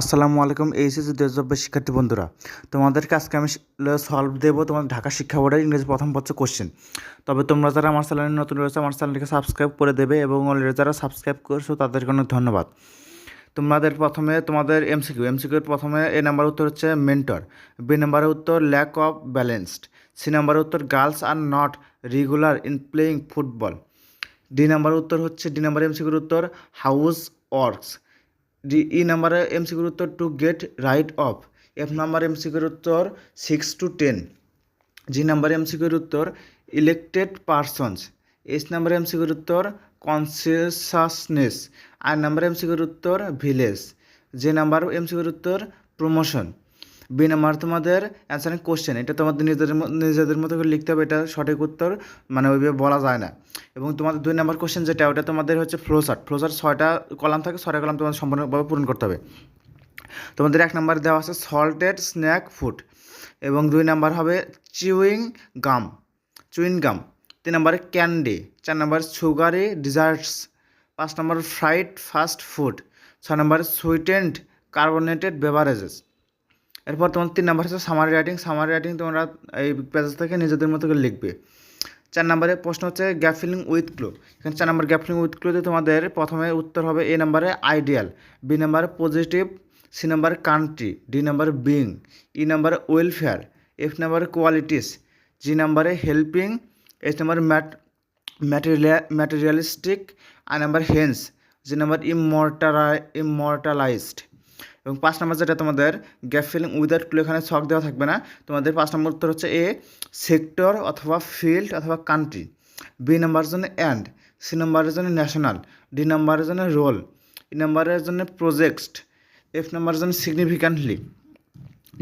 আসসালামু আলাইকুম এইচএসি দেশব্য শিক্ষার্থী বন্ধুরা। তোমাদেরকে আজকে আমি সলভ দেবো তোমাদের ঢাকা শিক্ষা বোর্ডের ইংরেজি প্রথম পত্র কোশ্চেন তবে তোমরা যারা আমার চ্যানেলে নতুন রয়েছে, আমার চ্যানেলটিকে সাবস্ক্রাইব করে দেবে এবং অলরেডি যারা সাবস্ক্রাইব করছ, তাদেরকে অনেক ধন্যবাদ। তোমাদের প্রথমে, তোমাদের এমসিকিউ এমসিকিউর প্রথমে এ নাম্বার উত্তর হচ্ছে মেন্টর বি নাম্বারের উত্তর ল্যাক অফ ব্যালেন্সড সি নাম্বারের উত্তর girls are not regular in playing football D নাম্বারের উত্তর হচ্ছে ডি নাম্বার এমসিকিউর উত্তর হাউস ওয়ার্কস ডি, ই নাম্বারে এমসিকিউর উত্তর to get right of F number এমসিকিউর উত্তর six to ten G number এমসিকিউর উত্তর ইলেক্টেড পারসনস এইচ নাম্বার এমসিকিউর উত্তর কনসিয়াসনেস আর নাম্বার এমসিকিউর উত্তর ভিলেজ যে নাম্বার এমসিকিউর উত্তর প্রমোশন বি নাম্বার তোমাদের অ্যান্সারিং কোশ্চেন এটা তোমাদের নিজেদের নিজেদের মতো করে লিখতে হবে, এটা সঠিক উত্তর মানে ওইভাবে বলা যায় না। এবং তোমাদের দুই নাম্বার কোশ্চেন যেটা, ওটা তোমাদের হচ্ছে ফ্লোচার্ট ফ্লোচার্ট ছয়টা কলাম থাকে, ছয়টা কলাম তোমাদের সম্পূর্ণভাবে পূরণ করতে হবে। তোমাদের এক নম্বর দেওয়া আছে সল্টেড স্ন্যাক ফুড এবং দুই নাম্বার হবে চিউইং গাম চুইং গাম তিন নম্বরে ক্যান্ডি চার নম্বর সুগারি ডিজার্টস পাঁচ নম্বর ফ্রাইড ফাস্ট ফুড ছয় নম্বর সুইটেন্ড কার্বোনেটেড বেভারেজেস এরপর তোমার তিন নাম্বার হচ্ছে সামারি রাইটিং সামারি রাইটিং তোমরা এই পেজ থেকে নিজেদের মতো করে লিখবে। চার নম্বরে প্রশ্ন হচ্ছে গ্যাপ ফিলিং উইথ ক্লু এখানে চার নম্বর গ্যাপ ফিলিং উইথ ক্লুতে তোমাদের প্রথমে উত্তর হবে এ নাম্বারে আইডিয়াল বি নাম্বারে পজিটিভ সি নাম্বারে কান্ট্রি ডি নাম্বারে বিং ই নাম্বারে ওয়েলফেয়ার এফ নাম্বারে কোয়ালিটিস জি নাম্বারে হেল্পিং এইচ নাম্বারে ম্যাট ম্যাটেরিয়া ম্যাটেরিয়ালিস্টিক আই নাম্বার হেন্স জি নাম্বার ইমর্টালাই ইমর্টালাইজড এবং পাঁচ নম্বর যেটা তোমাদের গ্যাপ ফিলিং উইদাউট ক্লু এখানে ছক দেওয়া থাকবে না। তোমাদের পাঁচ নম্বর উত্তর হচ্ছে এ সেক্টর অথবা ফিল্ড অথবা কান্ট্রি বি নাম্বারের জন্য অ্যান্ড সি নাম্বারের জন্য ন্যাশনাল ডি নাম্বারের জন্য রোল ই নাম্বারের জন্য প্রজেক্ট এফ নাম্বারের জন্য সিগনিফিক্যান্টলি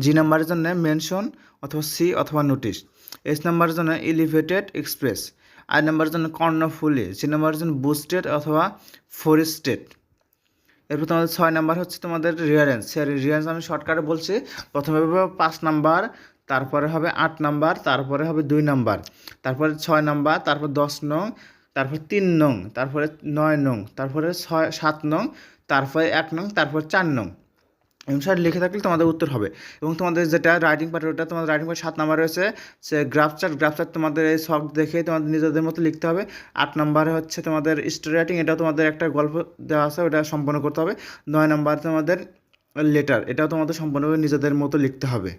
জি নাম্বারের জন্য মেনশন অথবা সি অথবা নোটিশ এস নাম্বারের জন্য এলিভেটেড এক্সপ্রেস আই নাম্বারের জন্য কর্ণফুলি। সি নাম্বারের জন্য বুস্টেড অথবা ফরেস্টেড এরপর তোমাদের ছয় নাম্বার হচ্ছে তোমাদের রিয়ারেন্স রিয়ারেন্স আমি শর্টকাটে বলছি। প্রথমে পাঁচ নাম্বার, তারপরে হবে আট নাম্বার, তারপরে হবে দুই নাম্বার। তারপরে ছয় নাম্বার, তারপর দশ নং, তারপর তিন নং, তারপরে নয় নং, তারপরে ছয়, সাত নং, তারপরে এক নং, তারপর চার নং। অনুসারে লিখে থাকলে তোমাদের উত্তর হবে। এবং তোমাদের যেটা রাইটিং পার্ট ওটা তোমাদের রাইটিং পার্ট সাত নাম্বার রয়েছে। সে গ্রাফ চার্ট গ্রাফ চার্ট তোমাদের এই শখ দেখে তোমাদের নিজেদের মতো লিখতে হবে। আট নাম্বারে হচ্ছে তোমাদের স্টোরি রাইটিং এটাও তোমাদের একটা গল্প দেওয়া আছে, ওটা সম্পন্ন করতে হবে। নয় নাম্বার তোমাদের লেটার এটাও তোমাদের সম্পূর্ণভাবে নিজেদের মতো লিখতে হবে।